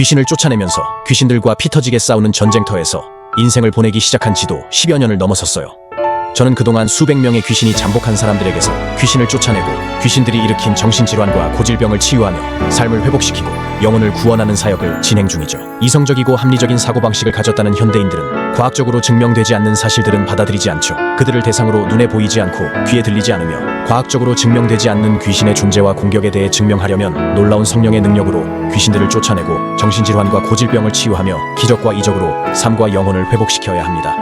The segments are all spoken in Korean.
귀신을 쫓아내면서 귀신들과 피 터지게 싸우는 전쟁터에서 인생을 보내기 시작한 지도 10여 년을 넘어섰어요. 저는 그동안 수백 명의 귀신이 잠복한 사람들에게서 귀신을 쫓아내고 귀신들이 일으킨 정신질환과 고질병을 치유하며 삶을 회복시키고 영혼을 구원하는 사역을 진행 중이죠. 이성적이고 합리적인 사고방식을 가졌다는 현대인들은 과학적으로 증명되지 않는 사실들은 받아들이지 않죠. 그들을 대상으로 눈에 보이지 않고 귀에 들리지 않으며 과학적으로 증명되지 않는 귀신의 존재와 공격에 대해 증명하려면 놀라운 성령의 능력으로 귀신들을 쫓아내고 정신질환과 고질병을 치유하며 기적과 이적으로 삶과 영혼을 회복시켜야 합니다.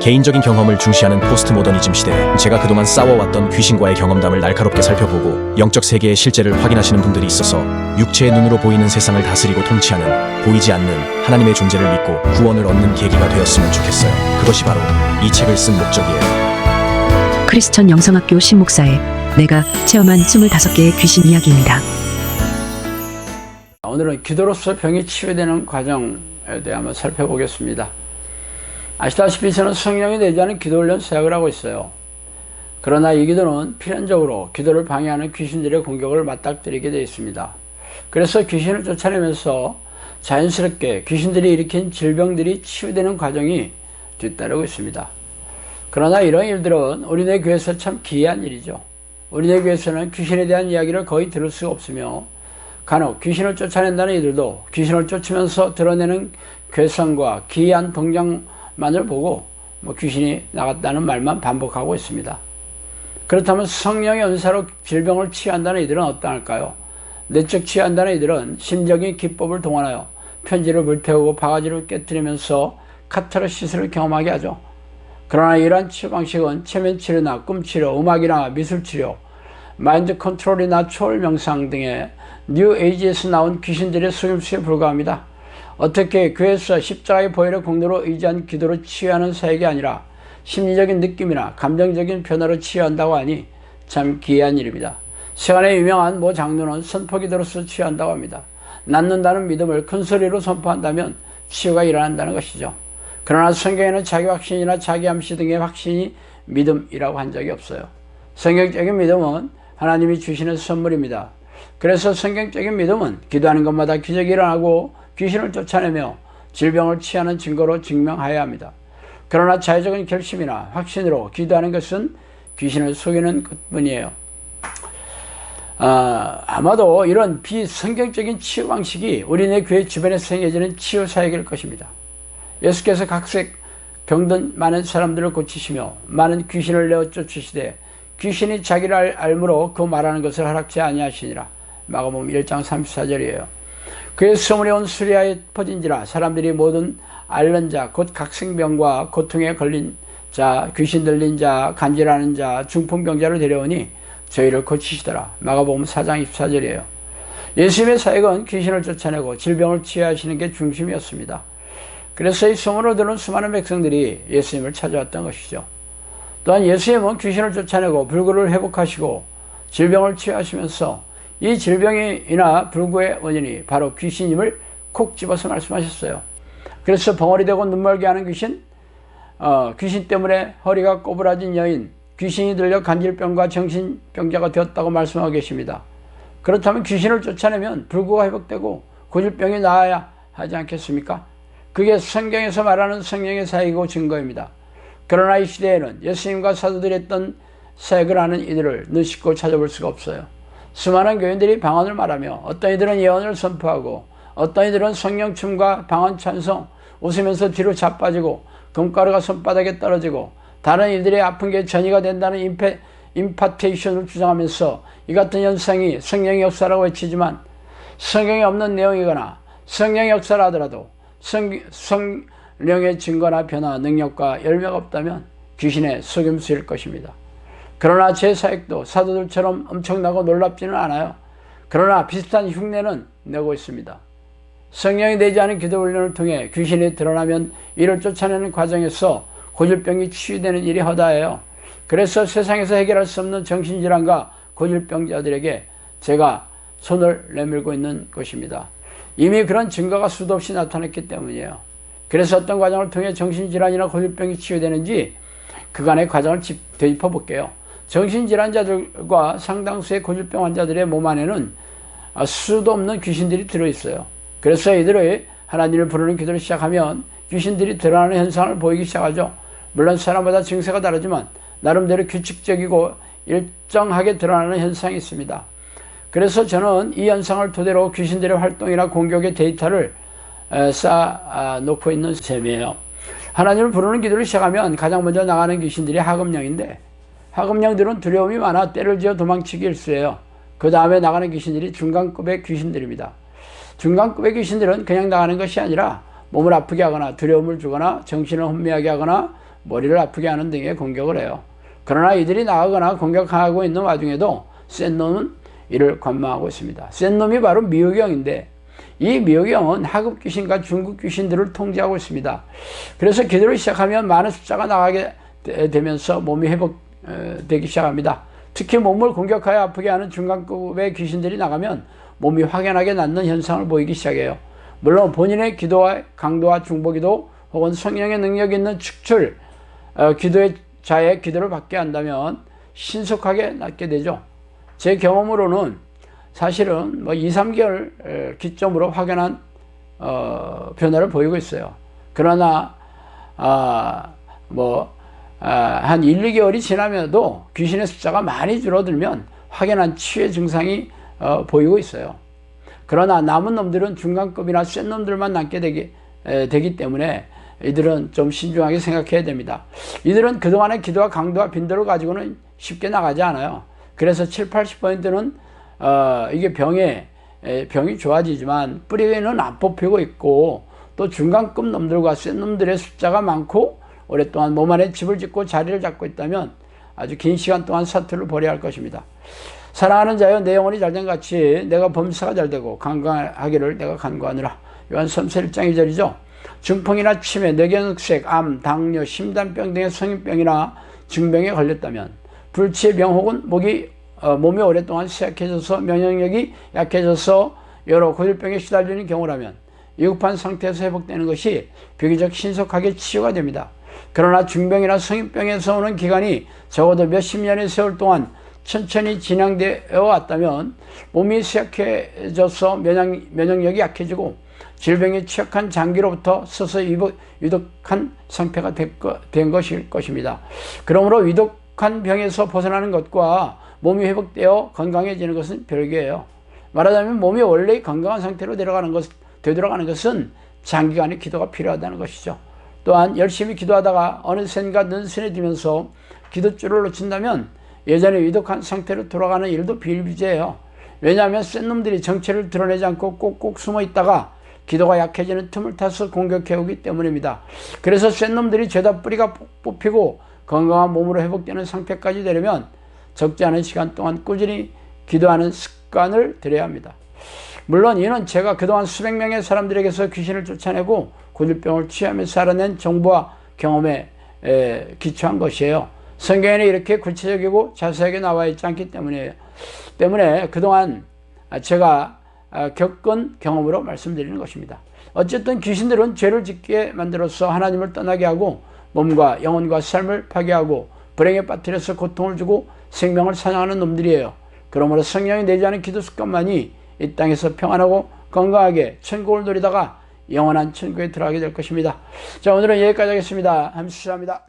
개인적인 경험을 중시하는 포스트 모더니즘 시대에 제가 그동안 싸워왔던 귀신과의 경험담을 날카롭게 살펴보고 영적 세계의 실제를 확인하시는 분들이 있어서 육체의 눈으로 보이는 세상을 다스리고 통치하는 보이지 않는 하나님의 존재를 믿고 구원을 얻는 계기가 되었으면 좋겠어요. 그것이 바로 이 책을 쓴 목적이에요. 크리스천 영성학교 신목사의 내가 체험한 25개의 귀신 이야기입니다. 오늘은 기도로서 병이 치유되는 과정에 대해 한번 살펴보겠습니다. 아시다시피 저는 성령이 되지 않은 기도 훈련 사역을 하고 있어요. 그러나 이 기도는 필연적으로 기도를 방해하는 귀신들의 공격을 맞닥뜨리게 되어 있습니다. 그래서 귀신을 쫓아내면서 자연스럽게 귀신들이 일으킨 질병들이 치유되는 과정이 뒤따르고 있습니다. 그러나 이런 일들은 우리네 교회에서 참 기이한 일이죠. 우리네 교회에서는 귀신에 대한 이야기를 거의 들을 수가 없으며 간혹 귀신을 쫓아낸다는 이들도 귀신을 쫓으면서 드러내는 괴성과 기이한 동작만을 보고 뭐 귀신이 나갔다는 말만 반복하고 있습니다. 그렇다면 성령의 은사로 질병을 치유한다는 이들은 어떠할까요? 내적 치유한다는 이들은 심적인 기법을 동원하여 편지를 불태우고 바가지를 깨뜨리면서 카타르시스를 경험하게 하죠. 그러나 이러한 치유 방식은 체면 치료나 꿈 치료, 음악이나 미술 치료, 마인드 컨트롤이나 초월 명상 등의 뉴 에이지에서 나온 귀신들의 속임수에 불과합니다. 어떻게 교회에서 십자가의 보혈의 공로로 의지한 기도로 치유하는 사역이 아니라 심리적인 느낌이나 감정적인 변화로 치유한다고 하니 참 기이한 일입니다. 세간의 유명한 모 장로는 선포기도로서 치유한다고 합니다. 낫는다는 믿음을 큰 소리로 선포한다면 치유가 일어난다는 것이죠. 그러나 성경에는 자기 확신이나 자기 암시 등의 확신이 믿음이라고 한 적이 없어요. 성경적인 믿음은 하나님이 주시는 선물입니다. 그래서 성경적인 믿음은 기도하는 것마다 기적이 일어나고 귀신을 쫓아내며 질병을 치하는 증거로 증명하여야 합니다. 그러나 자의적인 결심이나 확신으로 기도하는 것은 귀신을 속이는 것뿐이에요. 아, 아마도 이런 비성경적인 치유 방식이 우리네 교회 주변에 생겨지는 치유 사역일 것입니다. 예수께서 각색 병든 많은 사람들을 고치시며 많은 귀신을 내어 쫓으시되 귀신이 자기를 알, 알므로 그 말하는 것을 허락지 아니하시니라. 마가복음 1장 34절이에요. 그의 소문이 온 수리아에 퍼진지라 사람들이 모든 앓는 자, 곧 각생병과 고통에 걸린 자, 귀신 들린 자, 간질하는 자, 중풍병자를 데려오니 저희를 고치시더라. 마가복음 4장 24절이에요. 예수님의 사역은 귀신을 쫓아내고 질병을 치유하시는 게 중심이었습니다. 그래서 이 소문을 들은 수많은 백성들이 예수님을 찾아왔던 것이죠. 또한 예수님은 귀신을 쫓아내고 불구를 회복하시고 질병을 치유하시면서 이 질병이나 불구의 원인이 바로 귀신임을 콕 집어서 말씀하셨어요. 그래서 벙어리 되고 눈멀게 하는 귀신, 어, 귀신 때문에 허리가 꼬부라진 여인, 귀신이 들려 간질병과 정신병자가 되었다고 말씀하고 계십니다. 그렇다면 귀신을 쫓아내면 불구가 회복되고 고질병이 나아야 하지 않겠습니까? 그게 성경에서 말하는 성령의 사역이고 증거입니다. 그러나 이 시대에는 예수님과 사도들이 했던 사역을 하는 이들을 눈 씻고 찾아볼 수가 없어요. 수많은 교인들이 방언을 말하며 어떤 이들은 예언을 선포하고 어떤 이들은 성령춤과 방언 찬송 웃으면서 뒤로 자빠지고 금가루가 손바닥에 떨어지고 다른 이들의 아픈 게 전이가 된다는 임페, 임파테이션을 주장하면서 이 같은 현상이 성령의 역사라고 외치지만 성경에 없는 내용이거나 성령의 역사를 하더라도 성, 성령의 증거나 변화, 능력과 열매가 없다면 귀신의 속임수일 것입니다. 그러나 제 사역도 사도들처럼 엄청나고 놀랍지는 않아요. 그러나 비슷한 흉내는 내고 있습니다. 성령이 되지 않은 기도 훈련을 통해 귀신이 드러나면 이를 쫓아내는 과정에서 고질병이 치유되는 일이 허다해요. 그래서 세상에서 해결할 수 없는 정신질환과 고질병자들에게 제가 손을 내밀고 있는 것입니다. 이미 그런 증거가 수도 없이 나타났기 때문이에요. 그래서 어떤 과정을 통해 정신질환이나 고질병이 치유되는지 그간의 과정을 되짚어 볼게요. 정신질환자들과 상당수의 고질병 환자들의 몸 안에는 수도 없는 귀신들이 들어있어요. 그래서 이들의 하나님을 부르는 기도를 시작하면 귀신들이 드러나는 현상을 보이기 시작하죠. 물론 사람마다 증세가 다르지만 나름대로 규칙적이고 일정하게 드러나는 현상이 있습니다. 그래서 저는 이 현상을 토대로 귀신들의 활동이나 공격의 데이터를 에, 쌓아 놓고 있는 셈이에요. 하나님을 부르는 기도를 시작하면 가장 먼저 나가는 귀신들이 하급령인데 하급령들은 두려움이 많아 때를 지어 도망치기 일쑤예요. 그 다음에 나가는 귀신들이 중간급의 귀신들입니다. 중간급의 귀신들은 그냥 나가는 것이 아니라 몸을 아프게 하거나 두려움을 주거나 정신을 혼미하게 하거나 머리를 아프게 하는 등의 공격을 해요. 그러나 이들이 나가거나 공격하고 있는 와중에도 센 놈은 이를 관망하고 있습니다. 센 놈이 바로 미호경인데 이 미호경은 하급 귀신과 중급 귀신들을 통제하고 있습니다. 그래서 기도를 시작하면 많은 숫자가 나가게 되- 되면서 몸이 회복되기 시작합니다. 특히 몸을 공격하여 아프게 하는 중간급의 귀신들이 나가면 몸이 확연하게 낫는 현상을 보이기 시작해요. 물론 본인의 기도와 강도와 중보기도 혹은 성령의 능력이 있는 축출 어, 기도의 자의 기도를 받게 한다면 신속하게 낫게 되죠. 제 경험으로는 사실은 뭐 2, 3개월 에, 기점으로 확연한 어, 변화를 보이고 있어요. 그러나 아, 뭐, 아, 한 1, 2개월이 지나면도 귀신의 숫자가 많이 줄어들면 확연한 치유의 증상이 어, 보이고 있어요. 그러나 남은 놈들은 중간급이나 센 놈들만 남게 되기, 에, 되기 때문에 이들은 좀 신중하게 생각해야 됩니다. 이들은 그동안의 기도와 강도와 빈도를 가지고는 쉽게 나가지 않아요. 그래서 7, 80%는 어, 이게 병에 에, 병이 좋아지지만 뿌리에는 안 뽑히고 있고 또 중간급 놈들과 센 놈들의 숫자가 많고 오랫동안 몸 안에 집을 짓고 자리를 잡고 있다면 아주 긴 시간 동안 사투를 벌여야 할 것입니다. 사랑하는 자여 내 영혼이 잘된 같이 내가 범사가 잘되고 건강하기를 내가 간구하느라 요한 3세 1장 2절이죠. 중풍이나 치매, 뇌경색, 암, 당뇨, 심단병 등의 성인병이나 중병에 걸렸다면 불치의 병 혹은 목이 어, 몸이 오랫동안 쇠약해져서 면역력이 약해져서 여러 고질병에 시달리는 경우라면 위급한 상태에서 회복되는 것이 비교적 신속하게 치유가 됩니다. 그러나 중병이나 성인병에서 오는 기간이 적어도 몇십 년의 세월 동안 천천히 진행되어 왔다면 몸이 쇠약해져서 면역, 면역력이 약해지고 질병에 취약한 장기로부터 위복- 위독한 상태가 된 것일 것입니다. 그러므로 위독 한 병에서 벗어나는 것과 몸이 회복되어 건강해지는 것은 별개예요. 말하자면 몸이 원래 건강한 상태로 내려가는 것, 되돌아가는 것은 장기간의 기도가 필요하다는 것이죠. 또한 열심히 기도하다가 어느 샌가 느슨해지면서 기도줄을 놓친다면 예전에 위독한 상태로 돌아가는 일도 비일비재해요. 왜냐하면 센 놈들이 정체를 드러내지 않고 꼭꼭 숨어 있다가 기도가 약해지는 틈을 타서 공격해오기 때문입니다. 그래서 센 놈들이 죄다 뿌리가 뽑히고 건강한 몸으로 회복되는 상태까지 되려면 적지 않은 시간 동안 꾸준히 기도하는 습관을 들여야 합니다. 물론 이는 제가 그동안 수백 명의 사람들에게서 귀신을 쫓아내고 고질병을 치유하며 살아낸 정보와 경험에 에, 기초한 것이에요. 성경에는 이렇게 구체적이고 자세하게 나와 있지 않기 때문에 때문에 그동안 제가 아, 겪은 경험으로 말씀드리는 것입니다. 어쨌든 귀신들은 죄를 짓게 만들어서 하나님을 떠나게 하고 몸과 영혼과 삶을 파괴하고 불행에 빠뜨려서 고통을 주고 생명을 사냥하는 놈들이에요. 그러므로 성령이 내지 않은 기도 습관만이 이 땅에서 평안하고 건강하게 천국을 누리다가 영원한 천국에 들어가게 될 것입니다. 자, 오늘은 여기까지 하겠습니다. 감사합니다.